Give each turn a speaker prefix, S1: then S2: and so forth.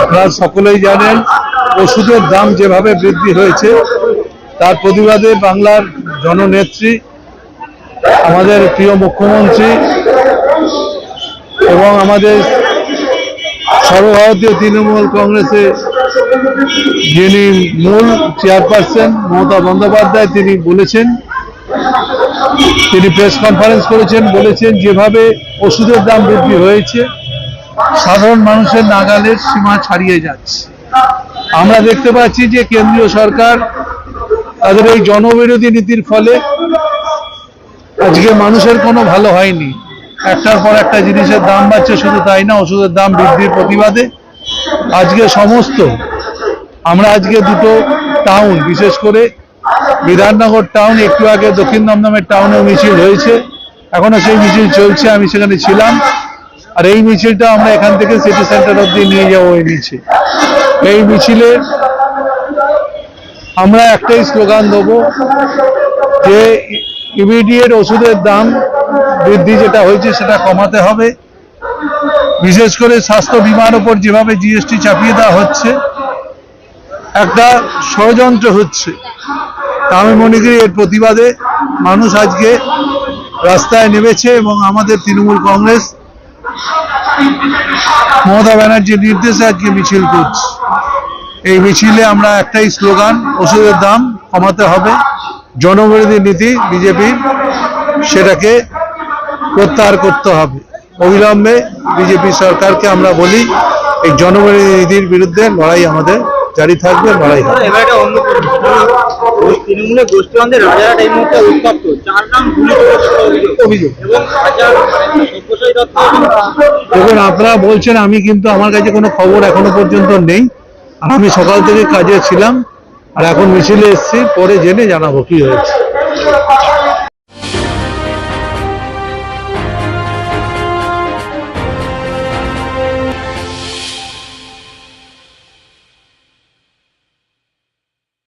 S1: আপনারা সকলেই জানেন, ওষুধের দাম যেভাবে বৃদ্ধি হয়েছে, তার প্রতিবাদে বাংলার জননেত্রী, আমাদের প্রিয় মুখ্যমন্ত্রী এবং আমাদের সর্বভারতীয় তৃণমূল কংগ্রেসে যিনি মূল চেয়ারপারসন মমতা বন্দ্যোপাধ্যায় তিনি বলেছেন তিনি প্রেস কনফারেন্স করেছেন, বলেছেন, যেভাবে ওষুধের দাম বৃদ্ধি হয়েছে, সাধারণ মানুষের নাগালের সীমা ছাড়িয়ে যাচ্ছে। আমরা দেখতে পাচ্ছি যে কেন্দ্রীয় সরকার তাদের এই জনবিরোধী নীতির ফলে আজকে মানুষের কোনো ভালো হয়নি। একটার পর একটা জিনিসের দাম বাড়ছে, শুধু তাই না, ওষুধের দাম বৃদ্ধির প্রতিবাদে আজকে সমস্ত, আমরা আজকে দুটো টাউন বিশেষ করে বিধাননগর টাউন একটু আগে দক্ষিণ দমদমের টাউনে মিছিল হয়েছে। এখনও সেই মিছিল চলছে, আমি সেখানে ছিলাম। আর এই মিছিলটা আমরা এখান থেকে সিটি সেন্টার অব্দি নিয়ে যাব এই মিছিল। এই মিছিলে আমরা একটাই স্লোগান দেবো যে ইমিডিয়েট ওষুধের দাম বৃদ্ধি যেটা হয়েছে সেটা কমাতে হবে। বিশেষ করে স্বাস্থ্য বিমার ওপর যেভাবে জিএসটি চাপিয়ে দেওয়া হচ্ছে, একটা ষড়যন্ত্র হচ্ছে। আমি মনে করি এর প্রতিবাদে মানুষ আজকে রাস্তায় নেমেছে এবং আমাদের তৃণমূল কংগ্রেস, মমতা ব্যানার্জির নির্দেশে আজকে মিছিল করছে। এই মিছিলে আমরা একটাই স্লোগান, ওষুধের দাম কমাতে হবে। জনবিরোধী নীতি বিজেপির সেটাকে প্রত্যাহার করতে হবে। অবিলম্বে বিজেপি সরকারকে আমরা বলি, এই জনবিরোধী নীতির বিরুদ্ধে লড়াই আমাদের জারি থাকবে, লড়াই হবে।
S2: তৃণমূলের গোষ্ঠীবন্ধের রাজারহাট এই মুহূর্তে উত্তপ্ত। চার নাম
S1: দেখুন, আপনারা বলছেন, আমি কিন্তু আমার কাছে কোনো খবর এখনও পর্যন্ত নেই। আর আমি সকাল থেকে কাজে ছিলাম, আর এখন মিছিলে এসছি, পরে জেনে জানাব কি হয়েছে।